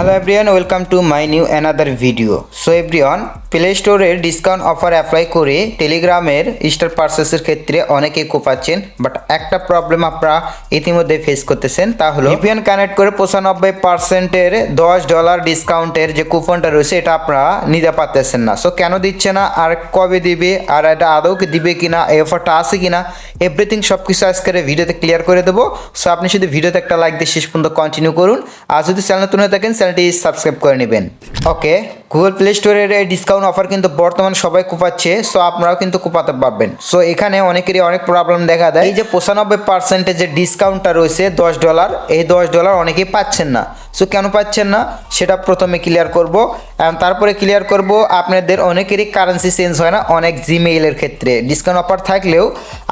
Hello everyone welcome to my new another video so everyone play স্টোরের discount offer apply করে টেলিগ্রামের star পার্সেসের ক্ষেত্রে অনেকেই কোপাচ্ছেন বাট একটা প্রবলেম আপনারা ইতিমধ্যে ফেস করতেছেন, তা হলো ভিপিএন কানেক্ট করে পঁচানব্বই পার্সেন্টের দশ ডলার ডিসকাউন্টের যে কুপনটা রয়েছে, এটা আপনারা নিতে পারতেছেন না। সো কেন দিচ্ছে না, আর কবে দিবে, আর এটা আদৌ দিবে কিনা, এই অফারটা আছে কিনা এভরিথিং সব কিছু আজকের ভিডিওতে ক্লিয়ার করে দেবো। সো আপনি শুধু ভিডিওতে একটা লাইক দিয়ে শেষ পর্যন্ত কন্টিনিউ করুন। আর যদি চ্যানেল তুলে থাকেন চ্যানেলটি সাবস্ক্রাইব করে নেবেন। ওকে গুগল প্লে স্টোরের এই ডিসকাউন্ট অফার কিন্তু বর্তমান সবাই কুপাচ্ছে সো আপনারাও কিন্তু কুপাতে পারবেন। সো এখানে অনেকেরই অনেক প্রবলেম দেখা দেয়। এই যে পঁচানব্বই পার্সেন্টের যে ডিসকাউন্টটা রয়েছে, দশ ডলার এই দশ ডলার অনেকেই পাচ্ছেন না। সো কেন পাচ্ছেন না? সেটা প্রথমে ক্লিয়ার করব। এবং তারপরে ক্লিয়ার করব, আপনাদের অনেকেরই কারেন্সি চেঞ্জ হয় না, অনেক জিমেইলের ক্ষেত্রে। ডিসকাউন্ট অফার থাকলেও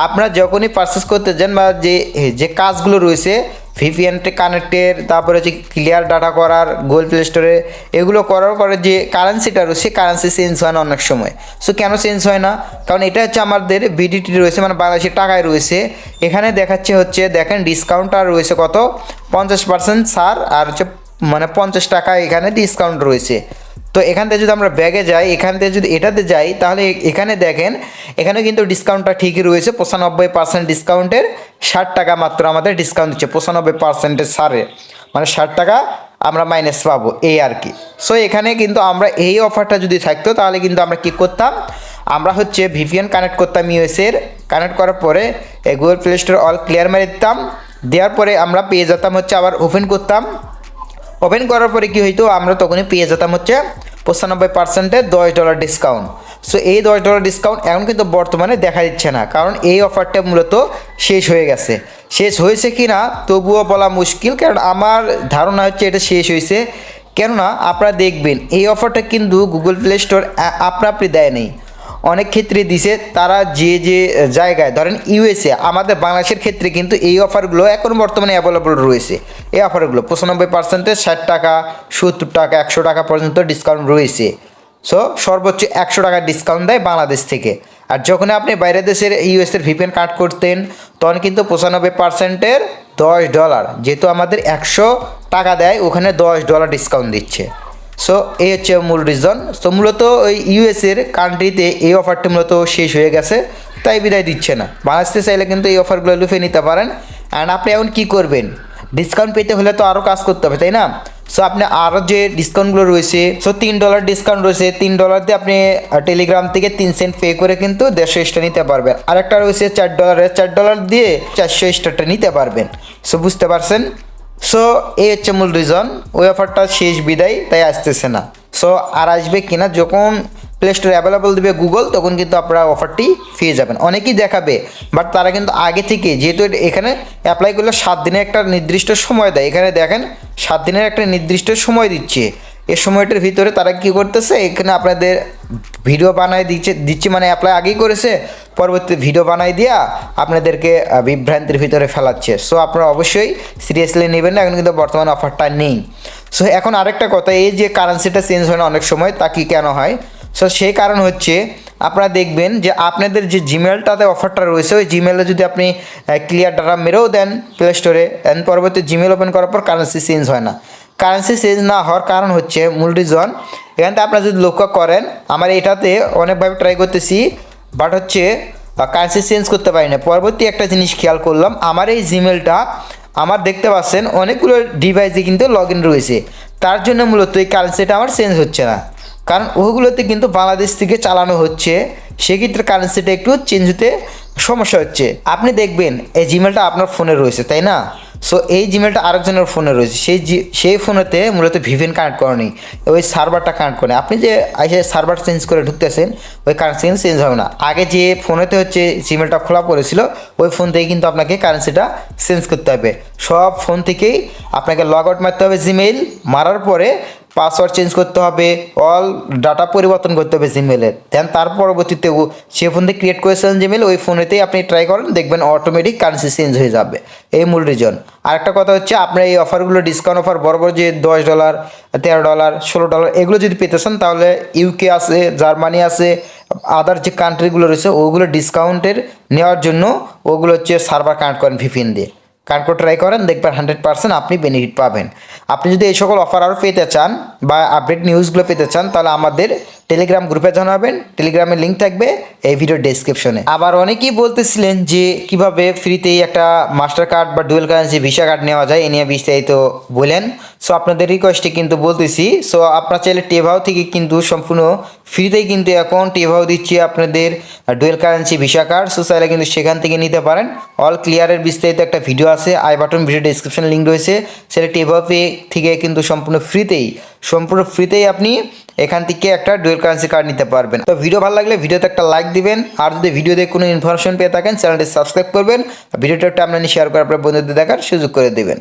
আপনারা যখনই পারচেস করতে যান বা যে যে কাজগুলো রয়েছে ভিপিএনটে কানেক্টের তারপরে হচ্ছে ক্লিয়ার ডাটা করার গুগল প্লে স্টোরে এগুলো করার পরে যে কারেন্সিটা রয়েছে কারেন্সি চেঞ্জ হয় না অনেক সময়। সো কেন চেঞ্জ হয় না? কারণ এটা হচ্ছে আমাদের বিডিটি রয়েছে মানে বাংলাদেশের টাকায় রয়েছে। এখানে দেখাচ্ছে হচ্ছে, দেখেন ডিসকাউন্টটা রয়েছে কত? পঞ্চাশ পার্সেন্ট ছাড়, আর হচ্ছে মানে পঞ্চাশ টাকা এখানে ডিসকাউন্ট রয়েছে। তো এখান থেকে যদি আমরা ব্যাগে যাই, এখান থেকে যদি এটাতে যাই, তাহলে এখানে দেখেন, এখানে কিন্তু ডিসকাউন্টটা ঠিকই রয়েছে। পঁচানব্বই পার্সেন্ট ডিসকাউন্টের ষাট টাকা মাত্র আমাদের ডিসকাউন্ট দিচ্ছে, পঁচানব্বই পার্সেন্টের সারে। মানে ষাট টাকা আমরা মাইনাস পাবো, এই আর কি। সো এখানে কিন্তু আমরা এই অফারটা যদি থাকতো, তাহলে কিন্তু আমরা কি করতাম? আমরা হচ্ছে ভিপিএন কানেক্ট করতাম ইউএসের কানেক্ট করার পরে Google Play Store all clear মেরে দিতাম। দেওয়ার পরে আমরা পেয়ে যেতাম হচ্ছে আবার ওপেন করতাম। ওপেন করার পরে কি হইতো? আমরা তখনই পেয়ে যেতাম হচ্ছে পঁচানব্বই পার্সেন্টের দশ ডলার ডিসকাউন্ট সো এই দশ ডলার ডিসকাউন্ট এখন কিন্তু বর্তমানে দেখা দিচ্ছে না। কারণ এই অফারটা মূলত শেষ হয়ে গেছে। শেষ হয়েছে কি না তবুও বলা মুশকিল, কারণ আমার ধারণা হচ্ছে এটা শেষ হয়েছে। কেননা, আপনারা দেখবেন, এই অফারটা কিন্তু গুগল প্লে স্টোর আপনা আপনি দেয় নেই। অনেক ক্ষেত্রে দিছে, তারা যে যে জায়গায়, ধরেন ইউএসএ, আমাদের বাংলাদেশের ক্ষেত্রে কিন্তু এই অফারগুলো এখন বর্তমানে অ্যাভেলেবল রয়েছে। এই অফারগুলো পঁচানব্বই পার্সেন্টে ষাট টাকা, সত্তর টাকা, একশো টাকা পর্যন্ত ডিসকাউন্ট রয়েছে। সো সর্বোচ্চ একশো টাকা ডিসকাউন্ট দেয় বাংলাদেশ থেকে। আর যখন আপনি বাইরের দেশের ইউএসের ভিপিএন কাট করতেন, তখন কিন্তু পঁচানব্বই পার্সেন্টের দশ ডলার যেহেতু আমাদের একশো টাকা দেয়, ওখানে দশ ডলার ডিসকাউন্ট দিচ্ছে। সো এই হচ্ছে মূল রিজন সো মূলত ওই ইউএসের কান্ট্রিতে এই অফারটি মূলত শেষ হয়ে গেছে, তাই বিদায় দিচ্ছে না। বাংলাদেশে চাইলে কিন্তু এই অফারগুলো লুফে নিতে পারেন। অ্যান্ড আপনি এখন কী করবেন? ডিসকাউন্ট পেতে হলে তো আরও কাজ করতে হবে, তাই না? সো আপনি আরও যে ডিসকাউন্টগুলো রয়েছে সো তিন ডলার ডিসকাউন্ট রয়েছে, তিন ডলার দিয়ে আপনি টেলিগ্রাম থেকে তিন সেন্ট পে করে কিন্তু দেড়শো স্টার নিতে পারবেন। আরেকটা রয়েছে চার ডলারের চার ডলার দিয়ে চারশো স্টারটা নিতে পারবেন। সো বুঝতে পারছেন? সো এই হচ্ছে মূল রিজন ওই অফারটা শেষ বিদায়, তাই আসতেছে না। সো আর আসবে কিনা, যখন প্লে স্টোরে অ্যাভেলেবল দেবে গুগল তখন কিন্তু আপনারা অফারটি পেয়ে যাবেন। অনেকেই দেখাবে বাট তারা কিন্তু আগে থেকে, যেহেতু এখানে অ্যাপ্লাই করলে সাত দিনের একটা নির্দিষ্ট সময় দেয়। এখানে দেখেন, সাত দিনের একটা নির্দিষ্ট সময় দিচ্ছে। এই সময়টার ভিতরে তারা কি করতেছে? এখানে আপনাদের ভিডিও বানায় দিচ্ছে দিচ্ছে মানে অ্যাপ্লাই আগেই করেছে, পরবর্তী ভিডিও বানাই দিয়া আপনাদেরকে বিভ্রান্তির ভিতরে ফেলাচ্ছে। সো আপনারা অবশ্যই সিরিয়াসলি নেবেন না, এখন কিন্তু বর্তমানে অফারটা নেই। সো এখন আরেকটা কথা, এই যে কারেন্সিটা চেঞ্জ হয় না অনেক সময়, তা কি কেন হয়? সো সেই কারণ হচ্ছে, আপনারা দেখবেন যে আপনাদের যে জিমেলটাতে অফারটা রয়েছে, ওই জিমেলে যদি আপনি ক্লিয়ার ডাটা মেরেও দেন প্লে স্টোরে অ্যান্ড পরবর্তী জিমেল ওপেন করার পর কারেন্সি চেঞ্জ হয় না। কারেন্সি চেঞ্জ না হওয়ার কারণ হচ্ছে মূল রিজন এখান থেকে আপনারা যদি লক্ষ্য করেন, আমার এটাতে অনেকভাবে ট্রাই করতেছি বাট হচ্ছে কারেন্সি চেঞ্জ করতে পারি না। পরবর্তী একটা জিনিস খেয়াল করলাম, আমার এই জিমেলটা আমার দেখতে পাচ্ছেন, অনেকগুলো ডিভাইসে কিন্তু লগ ইন রয়েছে। তার জন্য মূলত এই কারেন্সিটা আমার চেঞ্জ হচ্ছে না। কারণ ওগুলোতে কিন্তু বাংলাদেশ থেকে চালানো হচ্ছে, সেক্ষেত্রে কারেন্সিটা একটু চেঞ্জ হতে সমস্যা হচ্ছে। আপনি দেখবেন, এই জিমেলটা আপনার ফোনে রয়েছে, তাই না? সো এই জিমেলটা আরেকজনের ফোনে রয়েছে। সেই সেই ফোনেতে মূলত ভিভেন কানেক্ট করেনি ওই সার্ভারটা কানেক্ট করে আপনি যে এসে সার্ভার চেঞ্জ করে ঢুকতেছেন, ওই কারেন্সি চেঞ্জ হবে না। আগে যে ফোনেতে হচ্ছে জিমেলটা খোলা পড়েছিল, ওই ফোন থেকে কিন্তু আপনাকে কারেন্সিটা চেঞ্জ করতে হবে। সব ফোন থেকেই আপনাকে লগ আউট মারতে হবে জিমেইল মারার পরে পাসওয়ার্ড চেঞ্জ করতে হবে অল ডাটা পরিবর্তন করতে হবে জিমেলের দেন তার পরবর্তীতে যে ফোন থেকে ক্রিয়েট করেছিলেন জিমেল ওই ফোনেতেই আপনি ট্রাই করেন, দেখবেন অটোমেটিক কারেন্সি চেঞ্জ হয়ে যাবে। এই মূল রিজন আরেকটা কথা হচ্ছে, আপনার এই অফারগুলো ডিসকাউন্ট অফার বড় বড় যে দশ ডলার তেরো ডলার ষোলো ডলার এগুলো যদি পেতে চান, তাহলে ইউকে আছে জার্মানি আছে আদার যে কান্ট্রিগুলো রয়েছে, ওগুলো ডিসকাউন্টের নেওয়ার জন্য ওগুলো হচ্ছে সার্ভার কানেক্ট করেন ভিপিএন দিয়ে। কার্ড করে ট্রাই করেন, দেখবেন হান্ড্রেড পার্সেন্ট আপনি বেনিফিট পাবেন। আপনি যদি এই সকল অফার আরও পেতে চান বা আপডেট নিউজগুলো পেতে চান, তাহলে আমাদের টেলিগ্রাম গ্রুপে জানাবেন টেলিগ্রামের লিঙ্ক থাকবে এই ভিডিওর ডেসক্রিপশনে আবার অনেকেই বলতেছিলেন যে কীভাবে ফ্রিতেই একটা মাস্টার কার্ড বা ডুয়েল কারেন্সি ভিসা কার্ড নেওয়া যায়, এ নিয়ে বিস্তারিত বলেন। সো আপনাদের রিকোয়েস্টে কিন্তু বলতেছি সো আপনার চাইলে টেভাও থেকে কিন্তু সম্পূর্ণ ফ্রিতেই কিন্তু এখন টেভাও দিচ্ছে আপনাদের dual currency Visa card so চাইলে কিন্তু সেখান থেকে নিতে পারেন। অল ক্লিয়ারের বিস্তারিত একটা ভিডিও আছে I button video description link রয়েছে। সেটা টেভাও পে থেকে কিন্তু সম্পূর্ণ ফ্রিতেই সম্পূর্ণ ফ্রিতেই আপনি এখান থেকে একটা ডুয়েল কারেন্সি কার্ড নিতে পারবেন। তো ভিডিও ভালো লাগলে ভিডিওতে একটা লাইক দিবেন। আর যদি ভিডিও ভিডিওতে কোনো ইনফরমেশন পেয়ে থাকেন চ্যানেলটি সাবস্ক্রাইব করবেন। ভিডিওটা আপনার শেয়ার করে আপনার বন্ধুদের দেখার সুযোগ করে দেবেন।